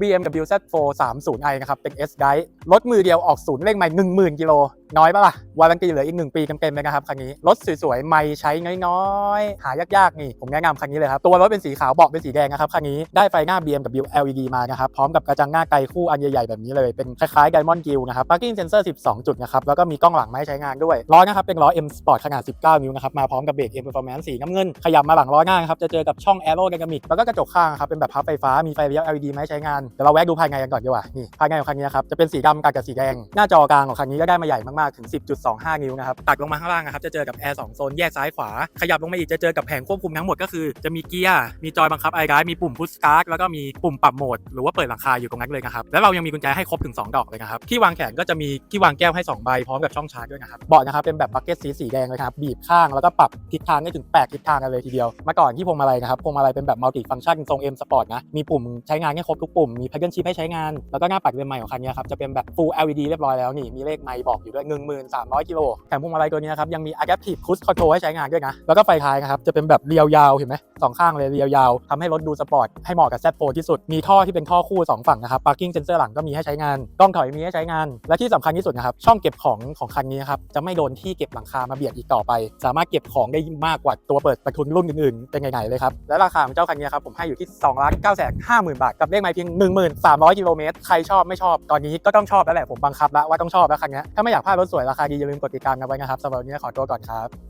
BMW Z4 30i นะครับ เป็น S Drive รถมือเดียวออกศูนย์เร่งใหม่ 10,000 กิโล น้อยปะล่ะวารันตีเหลืออีก 1 ปีเต็มๆเลยนะครับคันนี้ รถสวยๆ ไม่ใช้น้อยๆ หายากๆ นี่ผมแนะนำคันนี้เลยครับ ตัวรถเป็นสีขาวเบาะเป็นสีแดงนะครับคันนี้ได้ไฟหน้า BMW LED มานะครับพร้อมกับกระจังหน้าไกลคู่อันใหญ่ๆ แบบนี้เลย เป็นคล้ายๆ Diamond Grill นะครับ Parking Sensor 12 จุดนะครับ แล้วก็มีกล้องหลังไมาใช้งานด้วยล้อนะครับเป็นล้อ M Sport ขนาด 19 นิ้วนะครับมาพร้อมกับเบรก M Performance สีน้ำเงินขยับมาหลังล้อหน้าครับจะเจอกับช่อง Aerodynamic แล้วก็กระจกข้างครับเป็นแบบพับไฟฟ้ามีไฟเลี้ยว LED ไมาใช้งานเดี๋ยวเราแวะดูภายในกันก่อนดีกว่านี่ภายในของคันนี้ครับจะเป็นสีดำกับสีแดงหน้าจอกลางของคันนี้ก็ได้มาใหญ่มากๆถึง 10.25 นิ้วนะครับตัดลงมาข้างล่างนะครับจะเจอกับแอร์2โซนแยกซ้ายขวา ขยับลงมาอีกจะเจอกับแผงควบคุมทั้งหมดก็คือจะมีเกียร์มีจอยบังคับไอ i ดมีปุ่มพุชสตาร์ทแล้วก็มีปุ่มปรับโหมดหรือว่าเปิดหลังคาอยู่ตรงนั้นเลยนะครับแล้วเรายังมีกุญแจให้ครบถึง 2 ดอกเลยนะครับที่วางแขนก็จะมีที่วางแก้วให้ 2 ใบพร้อมกับช่องชาร์จด้วยนะครับเบาะนะครับเป็นแบบบักเก็ตสีสีแดงเลยครับบีบข้างแล้วก็ปรับทิศทางได้ถึง 8 ทิศทางกันเลยทีเดียวเมาก่อนที่พวงมาลัยนะครับพวงมาลัยเป็นแบบมัลติฟังก์ชันทรง M Sport นะมีปุ่มใช้งานให้ครบทุกปุ่มมี paddle shift ให้ใช้งานแล้วก็หน้าปัดเรือนใหม่ของคันนี้ครับจะเป็นแบบ full LED เรียบร้อยแล้วนี่มีเลขไมล์บอกอยู่ด้วย1300 กิโลแถมพวงมาลัยตัวนี้นะครับยังมี adaptive cruise control ให้ใช้งานด้วยนะ แล้วก็ไฟท้ายนะครับจะเป็นแบบเรียวยาวเห็นไหมสองข้างเลยเรียวยาวทำให้รถดูสปอร์ตให้เหมาะกับ Z4 ที่สุด มีท่อที่เป็นท่อคู่ 2 ฝั่งนะครับ parking sensor หลังก็มีให้ใช้งาน กล้องถอยมีให้ใช้งาน และที่สำคัญที่สุดนะครับช่องเก็บของของคันนี้นะครับจะไม่โดนที่เก็บหลังคามาเบียดอีกต่อไป สามารถเก็บของได้มากกว่าตัวเปิดประทุนรุ่นอื่นๆเป็นไหนๆเลยครับและราคาของเจ้าคันนี้ครับผมให้อยู่ที่2 9 5 0 0 0 0 บาท กับเลขไมล์เพียง 1300 กิโลเมตรใครชอบไม่ชอบตอนนี้ก็ต้องชอบแล้วแหละผมบังคับแล้วว่าต้องชอบแล้วคันนี้ถ้าไม่อยากพลาดรถสวยราคาดีอย่าลืมกดติดตามกันไว้นะครับสำหรับวันนี้ขอตัวก่อนครับ